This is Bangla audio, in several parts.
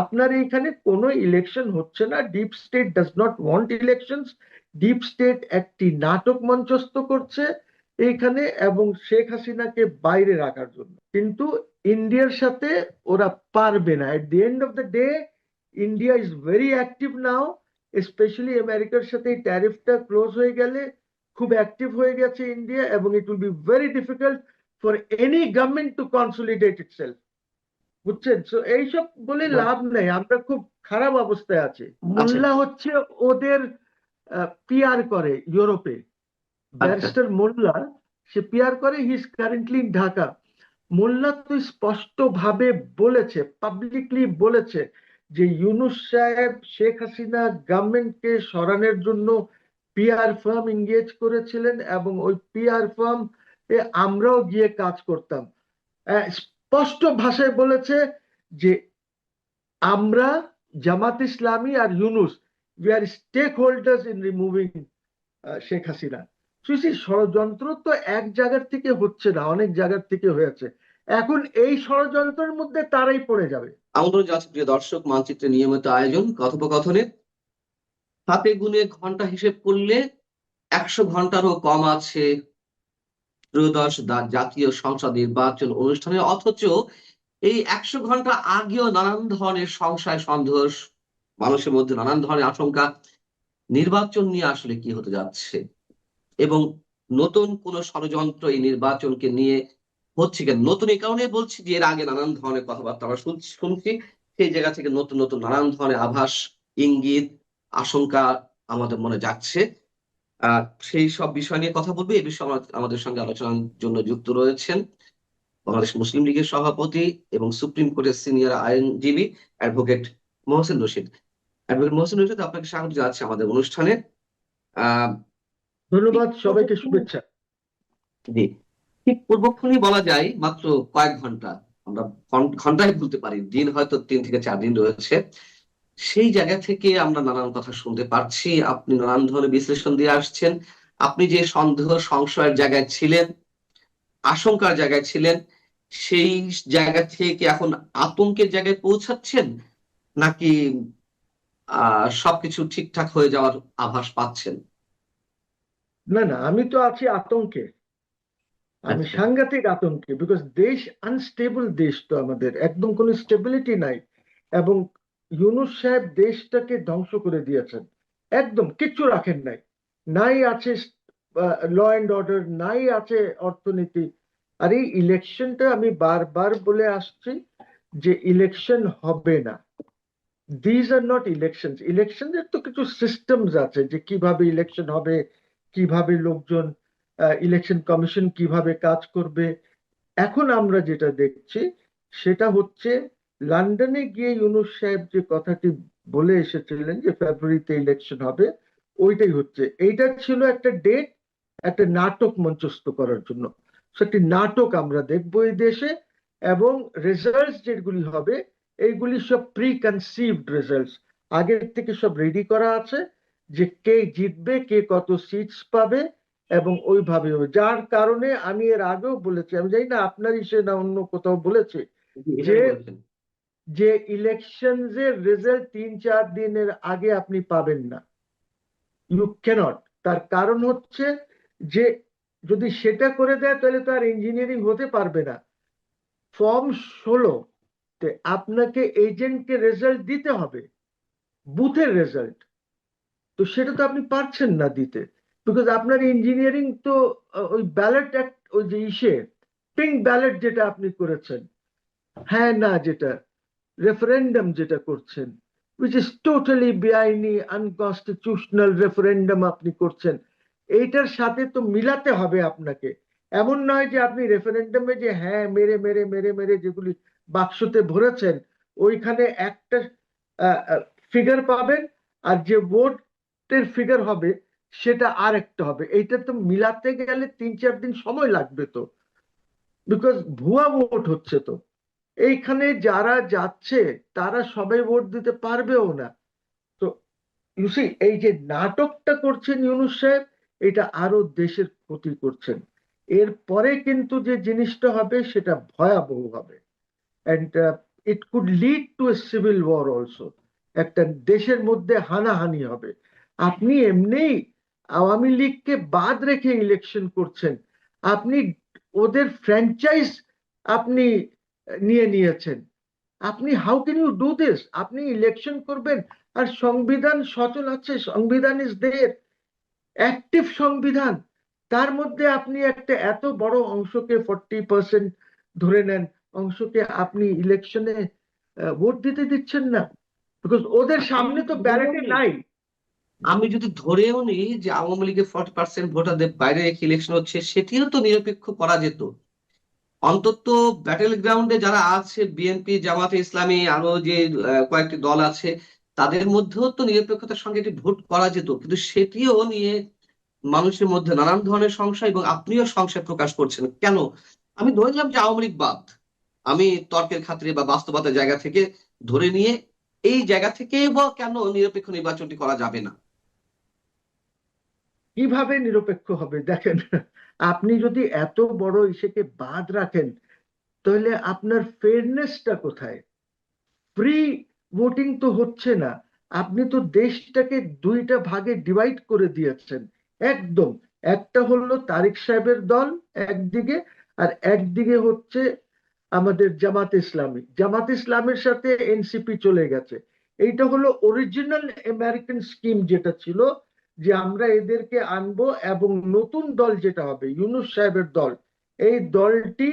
আপনার এখানে কোনো ইলেকশন হচ্ছে না। Deep state does not want elections deep state একটি নাটক মঞ্চস্থ করছে এইখানে এবং শেখ হাসিনাকে বাইরে রাখার জন্য। কিন্তু ইন্ডিয়ার সাথে ওরা পারবে না। At the end of the day India is very active now specially আমেরিকার সাথে এই ট্যারিফটা ক্লোজ হয়ে গেলে খুব অ্যাক্টিভ হয়ে গেছে ইন্ডিয়া এবং it will be very difficult for any government to consolidate itself বুঝছেন? তো এইসব বলে। লাভ নেই। আমরা খুব খারাপ অবস্থায় আছি। মোল্লা হচ্ছে ওদের পিআর করে ইউরোপে। ব্যারিস্টার মোল্লা সে পিআর করে he is currently in Dhaka Molla তো স্পষ্ট ভাবে বলেছে পাবলিকলি বলেছে যে ইউনুস সাহেব শেখ হাসিনা গভর্নমেন্টকে সরানোর জন্য পিআর ফার্ম এঙ্গেজ করেছিলেন এবং ওই পিআর ফার্ম এ আমরাও গিয়ে কাজ করতাম। স্পষ্ট ভাষায় বলেছে যে আমরা জামাত ইসলামী আর Yunus we are stakeholders in removing Sheikh Hasina. Sushi ষড়যন্ত্র তো এক জায়গার থেকে হচ্ছে না, অনেক জায়গার থেকে হয়েছে। এখন এই ষড়যন্ত্রের মধ্যে তারাই পড়ে যাবে। জানাচ্ছি প্রিয় দর্শক, মানচিত্রে নিয়মিত আয়োজন কথোপকথনের হাতে গুনে ঘণ্টা হিসেব করলে একশো ঘন্টারও কম আছে ত্রয়োদশ জাতীয় সংসদ নির্বাচন অনুষ্ঠানে, অথচ এই একশো ঘণ্টা আগেও নানান ধরনের সংশয়, সন্দেহ, মানুষের মধ্যে নানান ধরনের আশঙ্কা নির্বাচন নিয়ে আসলে কি হতে যাচ্ছে? এবং নতুন কোন ষড়যন্ত্র এই নির্বাচনকে নিয়ে হচ্ছে কেন? নতুন এই কারণে বলছি যে এর আগে নানান ধরনের কথাবার্তা আমরা শুনছি শুনছি। সেই জায়গা থেকে নতুন নতুন নানান ধরনের আভাস, ইঙ্গিত, আশঙ্কা আমাদের মনে যাচ্ছে সেই সব বিষয় নিয়ে কথা বলবে। এই বিষয়ে আমাদের সঙ্গে আলোচনার জন্য যুক্ত রয়েছেন বাংলাদেশ মুসলিম লীগের সভাপতি এবং সুপ্রিম কোর্টের সিনিয়র আইনজীবী অ্যাডভোকেট মহসিন রশিদ। অ্যাডভোকেট মহসিন রশিদ আপনাকে স্বাগত জানাচ্ছি আমাদের অনুষ্ঠানে। আহ ধন্যবাদ সবাইকে শুভেচ্ছা। জি ঠিক পূর্বক্ষণই বলা যায় মাত্র কয়েক ঘণ্টা আমরা ঘন- ঘন্টায় বলতে পারি দিন হয়তো তিন থেকে চার দিন রয়েছে। সেই জায়গা থেকে আমরা নানান কথা শুনতে পারছি। আপনি নানান ধরনের বিশ্লেষণ দিয়ে আসছেন। আপনি যে সন্দেহ সংশয়ের জায়গায় ছিলেন আশঙ্কার জায়গায় ছিলেন সেই জায়গা থেকে এখন আতঙ্কের জায়গায় পৌঁছাচ্ছেন? নাকি আহ সবকিছু ঠিকঠাক হয়ে যাওয়ার আভাস পাচ্ছেন? না না আমি তো আছি আতঙ্কে। আমি আচ্ছা। সাংঘাতিক আতঙ্কে বিকজ দেশ আনস্টেবল দেশ তো আমাদের। একদম কোনো স্টেবিলিটি নাই। এবং ইউনুস সাহেব দেশটাকে ধ্বংস করে দিয়েছেন। একদম, কিচ্ছু রাখেন নাই। নাই আছে ল অ্যান্ড অর্ডার নাই আছে অর্থনীতি। আর এই ইলেকশনটা আমি বারবার বলে আসছি যে ইলেকশন হবে না। দিজ আর নট ইলেকশন ইলেকশনের তো কিছু সিস্টেমস আছে যে কীভাবে ইলেকশন হবে, কীভাবে লোকজন ইলেকশন কমিশন কীভাবে কাজ করবে। এখন আমরা যেটা দেখছি, সেটা হচ্ছে লন্ডনে গিয়ে ইউনুস সাহেব যে কথাটি বলে এসেছিলেন যে ফেব্রুয়ারিতে ইলেকশন হবে ওইটাই হচ্ছে। এইটা ছিল একটা ডেট একটা নাটক মঞ্চস্থ করার জন্য। একটি নাটক আমরা দেখব এই দেশে এবং রেজাল্টস যেগুলি হবে এইগুলি সব প্রি কনসিভড রেজাল্টস আগের থেকে সব রেডি করা আছে যে কে জিতবে কে কত সিটস পাবে এবং ওইভাবে হবে। যার কারণে আমি এর আগেও বলেছি আমি জানি না আপনার ইসে না অন্য কোথাও বলেছি যে-। যে ইলেকশনস এর রেজাল্ট তিন চার দিনের আগে আপনি পাবেন না। ইউ ক্যানট তার কারণ হচ্ছে যে যদি সেটা করে দেয়, তাহলে তো আর ইঞ্জিনিয়ারিং হতে পারবে না। ফর্ম ষোলো আপনাকে এজেন্টকে রেজাল্ট দিতে হবে। বুথের রেজাল্ট তো সেটা তো আপনি পারছেন না দিতে। বিকজ আপনার ইঞ্জিনিয়ারিং তো ওই ব্যালট ওই যে ইসে পিঙ্ক ব্যালট যেটা আপনি করেছেন। হ্যাঁ না, যেটা। রেফারেন্ডাম যেটা করছেন উইচ ইজ টোটালি বেআইনি আনকনস্টিটিউশনাল রেফারেন্ডাম আপনি করছেন, এইটার সাথে তো মিলাতে হবে আপনাকে। এমন নয় যে আপনি রেফারেন্ডামে যে হ্যাঁ মেরে মেরে মেরে মেরে যেগুলি বাক্সতে ভরেছেন, ওইখানে একটা ফিগার পাবেন, আর যে ভোটের ফিগার হবে, সেটা আর একটা হবে। এইটা তো মিলাতে গেলে তিন চার দিন সময় লাগবে তো। বিকজ ভুয়া ভোট হচ্ছে তো। এইখানে যারা যাচ্ছে, তারা সবাই ভোট দিতে পারবেও না। তো ইউসি এই যে নাটকটা করছেন ইউনুস সাহেব, এটা আরও দেশের ক্ষতি করছেন। এরপরে কিন্তু যে জিনিসটা হবে, সেটা ভয়াবহ হবে। And it could lead to a civil war also একটা দেশের মধ্যে হানাহানি হবে। আপনি এমনিই আওয়ামী লীগকে বাদ রেখে ইলেকশন করছেন। আপনি ওদের ফ্র্যাঞ্চাইজ আপনি নিয়ে নিয়েছেন। আপনি how can you do this আপনি ইলেকশন করবেন আর সংবিধান সচল আছে সংবিধান ইজ দের অ্যাক্টিভ সংবিধান। তার মধ্যে আপনি একটা এত বড় অংশকে ফোরটি পার্সেন্ট ধরে নেন অংশকে আপনি ইলেকশনে ভোট দিতে দিচ্ছেন না। বিকজ ওদের সামনে তো ব্যালেটে নাই। আমি যদি ধরেও নিই যে আওয়ামী লীগের ফর্টি পার্সেন্ট ভোটারদের বাইরে রেখে ইলেকশন হচ্ছে সেটিও তো নিরপেক্ষ করা যেত। অন্তত ব্যাটেল গ্রাউন্ডে যারা আছে বিএনপি জামাতে ইসলামী, আরও যে কয়েকটি দল আছে, তাদের মধ্যেও তো নিরপেক্ষতার সঙ্গে একটি ভোট করা যেত। কিন্তু সেটিও নিয়ে মানুষের মধ্যে নানান ধরনের সংশয় এবং আপনিও সংশয় প্রকাশ করছেন। কেন? আমি ধরে নিলাম যে আওয়ামী লীগ বাদ। আমি তর্কের খাতিরে বা বাস্তবতার জায়গা থেকে ধরে নিয়ে এই জায়গা থেকে বা কেন নিরপেক্ষ নির্বাচনটি করা যাবে না? কীভাবে নিরপেক্ষ হবে? দেখেন, আপনি যদি এত বড় ইসেকে বাদ রাখেন, তাহলে আপনার ফেয়ারনেসটা কোথায়? ফ্রি ভোটিং তো হচ্ছে না। আপনি তো দেশটাকে দুইটা ভাগে ডিভাইড করে দিয়েছেন, একদম। একটা হলো তারিক সাহেবের দল একদিকে, আর একদিকে হচ্ছে আমাদের জামাত ইসলামী। জামাত ইসলামের সাথে এনসিপি চলে গেছে। এইটা হলো অরিজিনাল আমেরিকান স্কিম যেটা ছিল যে আমরা এদেরকে আনব এবং নতুন দল যেটা হবে, ইউনুস সাহেবের দল, এই দলটি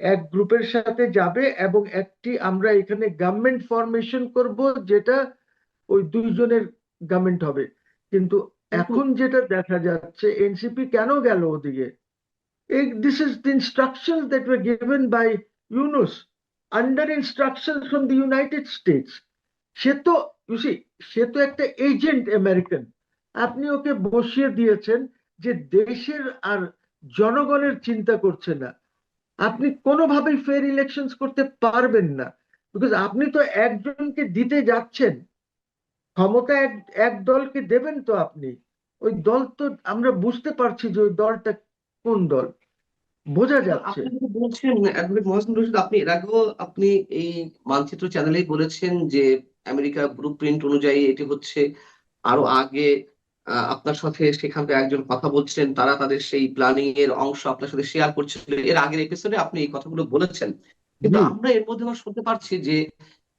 এক গ্রুপের সাথে যাবে এবং একটি আমরা এখানে গভর্নমেন্ট ফরমেশন করব, যেটা ওই দুইজনের গভর্নমেন্ট হবে। কিন্তু এখন যেটা দেখা যাচ্ছে এনসিপি কেন গেল ওদিকে? This is the instruction that were given by Yunus under instruction from the United States সে তো সে তো একটা এজেন্ট আমেরিকান আপনি ওকে বসিয়ে দিয়েছেন যে দেশের আর জনগণের চিন্তা করছে না। আপনি কোনোভাবেই ফেয়ার ইলেকশন করতে পারবেন না। বিকজ আপনি তো একজনকে দিতে যাচ্ছেন। ক্ষমতা এক এক দলকে দেবেন তো আপনি। ওই দল তো আমরা বুঝতে পারছি যে ওই দলটা কোন দল। বোঝা যাচ্ছে। আপনি বলছেন অ্যাডভোকেট মহসিন রশিদ আপনি এর আগেও আপনি এই মানচিত্র চ্যানেলেই বলেছেন যে আমেরিকা ব্লুপ্রিন্ট অনুযায়ী এটি হচ্ছে আরও আগে আপনার সাথে সেখানকার একজন কথা বলছিলেন তারা তাদের সেই প্ল্যানিং এর অংশ আপনার সাথে শেয়ার করছিল। এর আগের এপিসোডে আপনি এই কথাগুলো বলেছেন। কিন্তু। আমরা এর মধ্যে আবার শুনতে পারছি যে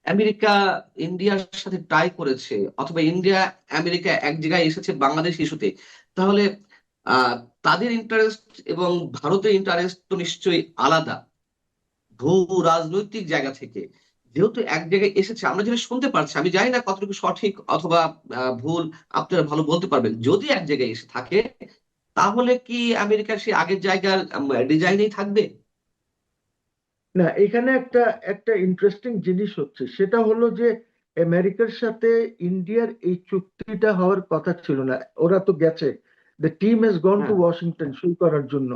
আমেরিকা ইন্ডিয়ার সাথে ট্রাই করেছে অথবা ইন্ডিয়া আমেরিকা এক জায়গায় এসেছে বাংলাদেশ ইস্যুতে তাহলে আহ তাদের ইন্টারেস্ট এবং ভারতের ইন্টারেস্ট তো নিশ্চয়ই আলাদা। ভূ রাজনৈতিক জায়গা থেকে। যেহেতু এক জায়গায় এসেছে আমরা যেটা শুনতে পারছি আমি জানি না কতটুকু সঠিক অথবা ভুল আপনারা ভালো বলতে পারবেন। যদি এক জায়গায় এসে থাকে তাহলে কি আমেরিকার সেই আগের জায়গার ডিজাইনেই থাকবে? না এখানে একটা একটা ইন্টারেস্টিং জিনিস হচ্ছে সেটা হলো যে আমেরিকার সাথে ইন্ডিয়ার এই চুক্তিটা হওয়ার কথা ছিল না। ওরা তো গেছে। The team has gone to. Washington সই করার জন্য।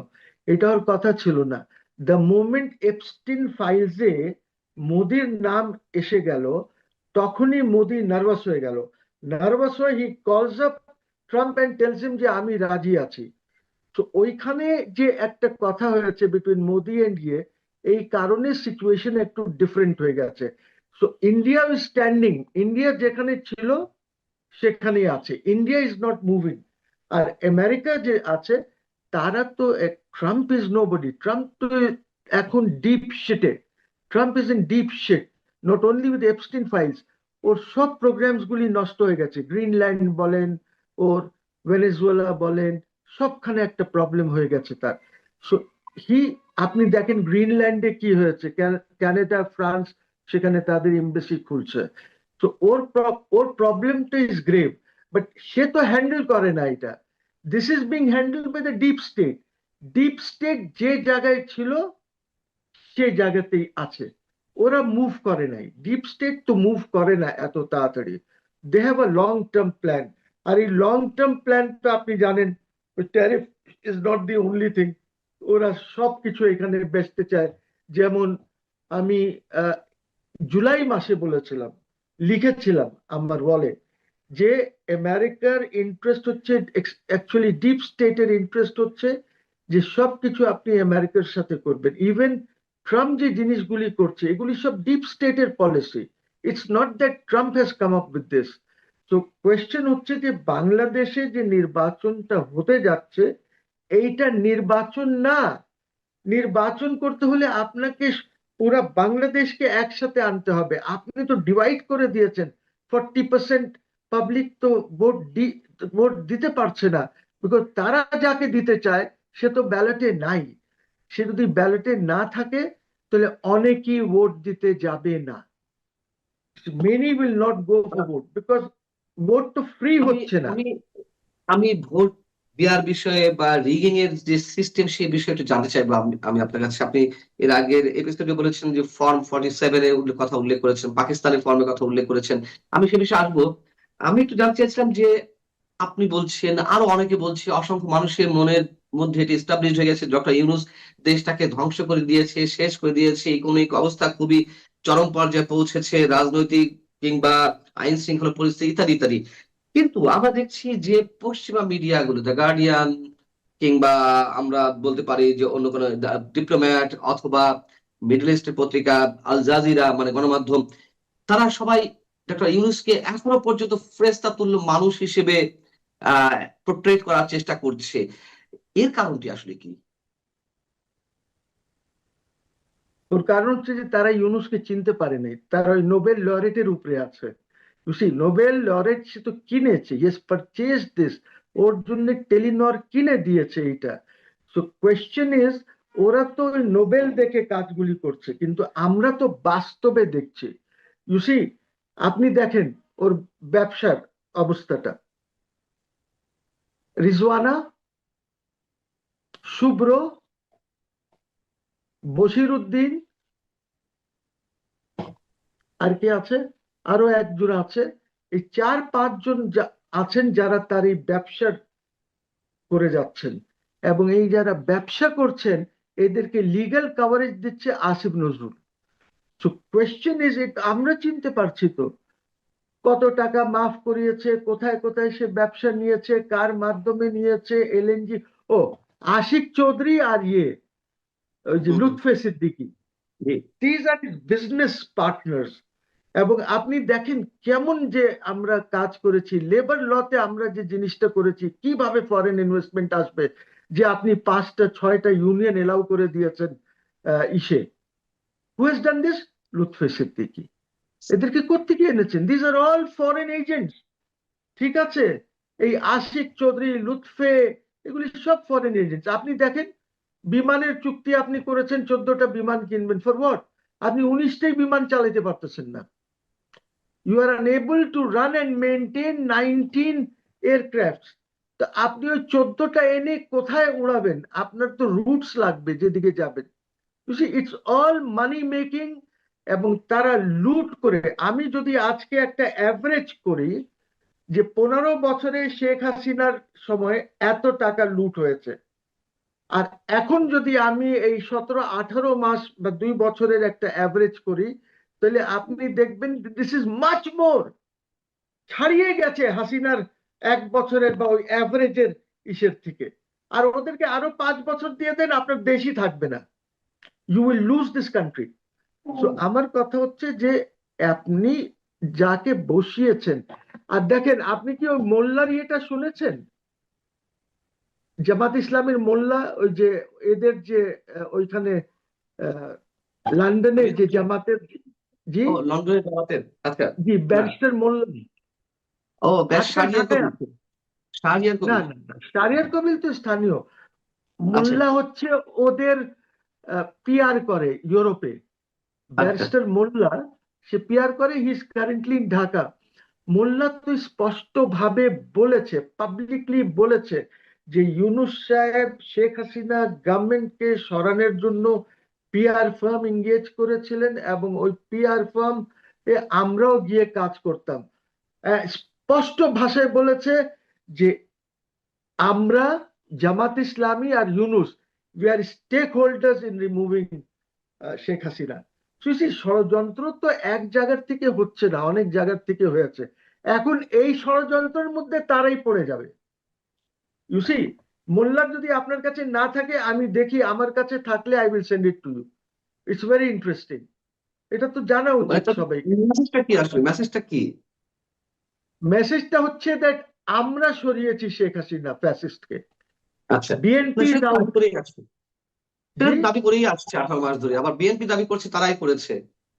এটা হওয়ার কথা ছিল না। দ্য মোমেন্ট এপস্টিন ফাইলসে মোদির নাম এসে গেল, তখনই মোদি নার্ভাস হয়ে গেল। নার্ভাস হয়ে he calls up Trump and tells him যে আমি রাজি আছি। তো ওইখানে যে একটা কথা হয়েছে বিটুইন মোদি এন্ড ইয়ে এই কারণে সিচুয়েশন একটু ডিফারেন্ট হয়ে গেছে। So India is standing India যেখানে ছিল, সেখানেই আছে। ইন্ডিয়া ইজ নট মুভিং আর আমেরিকা যে আছে, তারা তো Trump is nobody Trump তো এখন ডিপ শিটে Trump is in deep shit not only with Epstein files ওর সব প্রোগ্রামস গুলি নষ্ট হয়ে গেছে। গ্রিনল্যান্ড বলেন, ওর ভেনেজুয়েলা বলেন, সবখানে একটা প্রবলেম হয়ে গেছে তার। সো হি আপনি দেখেন গ্রিনল্যান্ডে কি হয়েছে, ক্যান- কানাডা ফ্রান্স সেখানে তাদের এমবেসি খুলছে। তো ওর ওর প্রবলেমটা ইজ গ্রেভ বাট সে তো হ্যান্ডেল করে না এটা। This is being handle by the deep state deep state যে জায়গায় ছিল সে জায়গাতেই আছে, ওরা মুভ করে নাই। ডিপ স্টেট তো মুভ করে না এত তাড়াতাড়ি। They have a long term plan আর এই লং টার্ম প্ল্যান তো আপনি জানেন tariff is not the only thing ওরা সবকিছু এখানে বেচতে চায়। যেমন আমি জুলাই মাসে বলেছিলাম, লিখেছিলাম আমার বলে যে আমেরিকার ইন্টারেস্ট হচ্ছে অ্যাকচুয়ালি ডিপ স্টেটের ইন্টারেস্ট হচ্ছে যে সবকিছু আপনি আমেরিকার সাথে করবেন। ইভেন ট্রাম্প যে জিনিসগুলি করছে, এগুলি সব ডিপ স্টেটের policy it's not that Trump has come up with this তো কোয়েশ্চেন হচ্ছে যে বাংলাদেশে যে নির্বাচনটা হতে যাচ্ছে, এইটা নির্বাচন না। নির্বাচন করতে হলে আপনাকে পুরা বাংলাদেশকে একসাথে আনতে হবে। আপনি তো ডিভাইড করে দিয়েছেন। ফর্টি পার্সেন্ট পাবলিক তো ভোট ভোট দিতে পারছে না। বিকজ তারা যাকে দিতে চায়, সে তো ব্যালটে নাই। সে যদি ব্যালটে না থাকে তাহলে অনেকেই ভোট দিতে যাবে না। Many will not go for vote because vote তো ফ্রি হচ্ছে না। আমি আমি ভোট দেওয়ার বিষয়ে বা রিগিং এর যে সিস্টেম সেই বিষয়ে একটু জানতে চাইব আমি আপনার কাছে আপনি এর আগের এপিসোডে বলেছেন যে ফর্ম ফর্টি সেভেন এর কথা উল্লেখ করেছেন পাকিস্তানের ফর্মের কথা উল্লেখ করেছেন। আমি সে বিষয়ে আসব। আমি একটু জানতে চাইছিলাম যে আপনি বলছেন আরও অনেকে বলছে অসংখ্য মানুষের মনের মধ্যে এটি এস্টাবলিশ হয়ে গেছে। ডক্টর ইউনুস দেশটাকে ধ্বংস করে দিয়েছে, শেষ করে দিয়েছে। ইকোনমিক অবস্থা খুবই চরম পর্যায়ে পৌঁছেছে, রাজনৈতিক কিংবা আইন শৃঙ্খলা পরিস্থিতি ইত্যাদি ইত্যাদি। কিন্তু আমরা দেখছি যে পশ্চিমা মিডিয়াগুলো দ্য গার্ডিয়ান কিংবা আমরা বলতে পারি যে অন্য কোনো ডিপ্লোম্যাট অথবা মিডল ইস্টের পত্রিকা আল জাজিরা মানে গণমাধ্যম, তারা সবাই ডক্টর ইউনুসকে এখনও পর্যন্ত ফ্রেস্তা তুল্য মানুষ হিসেবে, আহ পোর্ট্রেট করার চেষ্টা করছে। এর কারণটি আসলে কি? ওর কারণ হচ্ছে যে তারা ইউনুসকে চিনতে পারে নাই। তারা ওই নোবেল লরেটের উপরে আছে। সি নোবেল লরেট সে তো কিনেছে। ইয়েস পারচেজ দিস ওর জন্য টেলিনর কিনে দিয়েছে এইটা। সো কোয়েশ্চেন ইজ ওরা তো নোবেল দেখে কাজগুলি করছে, কিন্তু আমরা তো বাস্তবে দেখছি। ইউসি আপনি দেখেন ওর ব্যবসার অবস্থাটা। রিজওয়ানা শুভ্র বশির উদ্দিন আর কে আছে? আরও একজন আছে। এই চার, পাঁচজন আছেন যারা তার এই ব্যবসার করে যাচ্ছেন এবং এই যারা ব্যবসা করছেন, এদেরকে লিগ্যাল কভারেজ দিচ্ছে Asif Nazrul. So question is it আমরা চিনতে পারছি তো, কত টাকা মাফ করিয়েছে, কোথায় কোথায় সে ব্যবসা নিয়েছে, কার মাধ্যমে নিয়েছে এলএনজি ও আশিক চৌধুরী আর ইয়ে ওই যে। Lutfe Siddiqui. These are business partners এবং আপনি দেখেন কেমন যে আমরা কাজ করেছি লেবার লতে আমরা যে জিনিসটা করেছি কীভাবে ফরেন ইনভেস্টমেন্ট আসবে যে আপনি পাঁচটা ছয়টা ইউনিয়ন এলাও করে দিয়েছেন ইসে। Who has done this Lutfe Siddiqui. এদেরকে কোত্থেকে এনেছেন? These are all foreign agents ঠিক আছে? এই আশিক চৌধুরী লুৎফে এগুলি সব ফরেন এজেন্টস আপনি দেখেন, বিমানের চুক্তি আপনি করেছেন, চোদ্দটা বিমান কিনবেন। ফর হোয়াট আপনি উনিশটাই বিমান চালাতে পারতেছেন না। You are unable to run and maintain nineteen aircraft তো আপনি ওই চোদ্দটা এনে কোথায় উড়াবেন? আপনার তো রুটস লাগবে, যেদিকে যাবেন। ইটস অল মানি মেকিং এবং তারা লুট করে। আমি যদি আজকে একটা অ্যাভারেজ করি যে পনেরো বছরে শেখ হাসিনার সময় এত টাকা লুট হয়েছে। আর এখন যদি আমি এই সতেরো আঠারো মাস বা দুই বছরের একটা অ্যাভারেজ করি তাহলে আপনি দেখবেন দিস ইজ মাচ মোর ছাড়িয়ে গেছে হাসিনার এক বছরের বা ওই অ্যাভারেজের ইসের থেকে। আর ওদেরকে আরও পাঁচ বছর দিয়ে দেন আপনার দেশই থাকবে না। You will lose this country তো আমার কথা হচ্ছে যে আপনি যাকে বসিয়েছেন। আর দেখেন আপনি কি ওই মোল্লার ইয়েটা শুনেছেন? জামাত ইসলামের মোল্লা ওই যে এদের যে ওইখানে লন্ডনে যে জামাতের জি? লন্ডনের জামাতের আচ্ছা। জি ব্যারিস্টার মোল্লা। ও। শাহরিয়ার না না না শারিয়ার কবিল তো স্থানীয়। মোল্লা হচ্ছে ওদের পিআর করে ইউরোপে। ব্যারিস্টার মোল্লা সে পিআর করে he is currently in Dhaka Molla তো স্পষ্ট ভাবে বলেছে পাবলিকলি বলেছে, যে ইউনুস সাহেব, শেখ হাসিনা গভর্নমেন্টকে সরানোর জন্য পিআর ফার্ম এঙ্গেজ করেছিলেন এবং ওই পিআর ফার্ম এ আমরাও গিয়ে কাজ করতাম। স্পষ্ট ভাষায় বলেছে যে আমরা জামাত ইসলামী আর Yunus we are stakeholders in removing Sheikh Hasina. Sushi ষড়যন্ত্র তো এক জায়গার থেকে হচ্ছে না অনেক জায়গার থেকে হয়েছে। এখন এই ষড়যন্ত্রের মধ্যে তারাই পড়ে যাবে। ইউসি মোল্লার যদি আপনার কাছে না থাকে আমি দেখি আমার কাছে থাকলে I will send it to you it's very interesting এটা তো জানা উচিত সবাই মেসেজটা কি আসলে? মেসেজটা কি? মেসেজটা হচ্ছে দ্যাট আমরা সরিয়েছি শেখ হাসিনা ফ্যাসিস্টকে আচ্ছা। বিএনপি সেটা দাবি করেই আসছে আঠারো মাস ধরে। আবার বিএনপি দাবি করছে তারাই করেছে।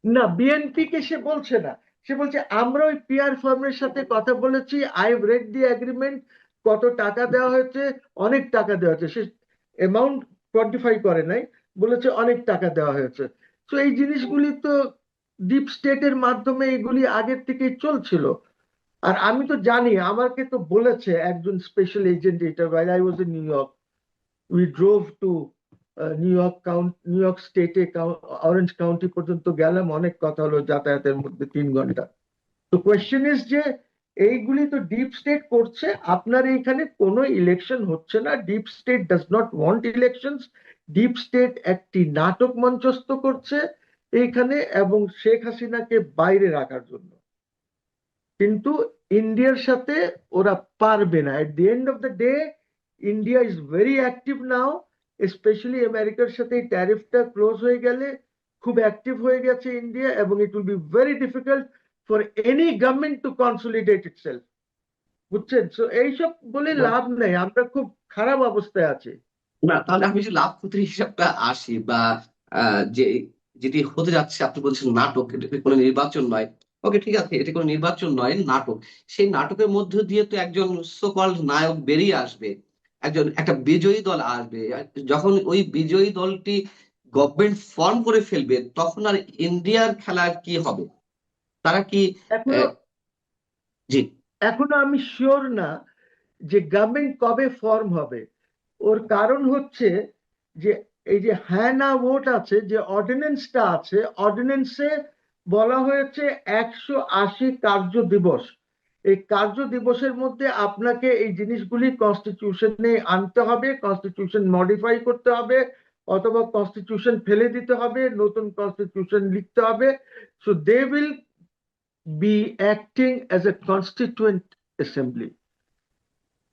না বিএনপি কে সে বলছে না। সে বলছে আমরা ওই পিআর ফার্মের সাথে কথা বলেছি। আই রেড দি এগ্রিমেন্ট কত টাকা দেওয়া হয়েছে? অনেক টাকা দেওয়া হয়েছে। সে অ্যামাউন্ট কোয়ান্টিফাই করে নাই। বলেছে অনেক টাকা দেওয়া হয়েছে। তো এই জিনিসগুলি তো ডিপ স্টেটের মাধ্যমে এগুলি আগের থেকেই চলছিল। আর আমি তো জানি আমাকে তো বলেছে একজন স্পেশাল এজেন্ট এটা while I was in New York we drove to New York count New York স্টেটে অরেঞ্জ কাউন্টি পর্যন্ত গেলাম, অনেক কথা হলো যাতায়াতের মধ্যে তিন ঘণ্টা। তো কোয়েশ্চেন ইজ যে, এইগুলি তো ডিপ স্টেট করছে, আপনার এইখানে কোনো ইলেকশন হচ্ছে না। Deep state does not want elections deep state একটি নাটক মঞ্চস্থ করছে এইখানে এবং শেখ হাসিনাকে বাইরে রাখার জন্য। কিন্তু ইন্ডিয়ার সাথে ওরা পারবে না। At the end of the day India is very active now specially আমেরিকার সাথে এই ট্যারিফটা ক্লোজ হয়ে গেলে খুব অ্যাক্টিভ হয়ে গেছে ইন্ডিয়া এবং it will be very difficult for any government to consolidate itself বুঝছেন? সো এইসব বলে লাভ নেই। আমরা খুব খারাপ অবস্থায় আছি। না তাহলে আমি যে লাভ ক্ষতির হিসাবটা আসি বা যে যেটি হতে যাচ্ছে আপনি বলছেন নাটক এটা কোনো নির্বাচন নয়? ওকে ঠিক আছে এটি কোনো নির্বাচন নয় নাটক। সেই নাটকের মধ্য দিয়ে তো একজন সোকল্ড নায়ক বেরিয়ে আসবে। একজন একটা বিজয়ী দল আসবে। যখন ওই বিজয়ী দলটি গভর্নমেন্ট ফর্ম করে ফেলবে তখন আর ইন্ডিয়ার খেলা কি হবে? তারা কি জি। এখনও আমি শিওর না যে গভর্নমেন্ট কবে ফর্ম হবে। ওর কারণ হচ্ছে যে এই যে হ্যাঁ না ভোট আছে যে অর্ডিন্যান্সটা আছে অর্ডিন্যান্সে বলা হয়েছে একশো আশি কার্য দিবস। এই কার্য দিবসের মধ্যে আপনাকে এই জিনিসগুলি কনস্টিটিউশনে আনতে হবে কনস্টিটিউশন মডিফাই করতে হবে অথবা কনস্টিটিউশন ফেলে দিতে হবে নতুন কনস্টিটিউশন লিখতে হবে। So they will be acting as a constituent assembly.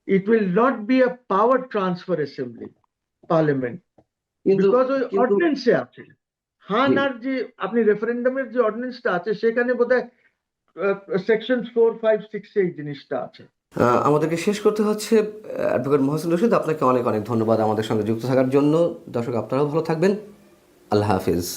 It will not be a power transfer assembly, parliament, because ওই অর্ডিন্যান্সে আছে। হানার যে আপনি রেফারেন্ডামের যে অর্ডিন্যান্সটা আছে সেখানে বোধহয় সেকশন ফোর ফাইভ সিক্স এই জিনিসটা আছে। আমাদেরকে শেষ করতে হচ্ছে অ্যাডভোকেট মহসিন রশিদ, আপনাকে অনেক অনেক ধন্যবাদ আমাদের সঙ্গে যুক্ত থাকার জন্য। দর্শক, আপনারাও ভালো থাকবেন। আল্লাহ হাফিজ।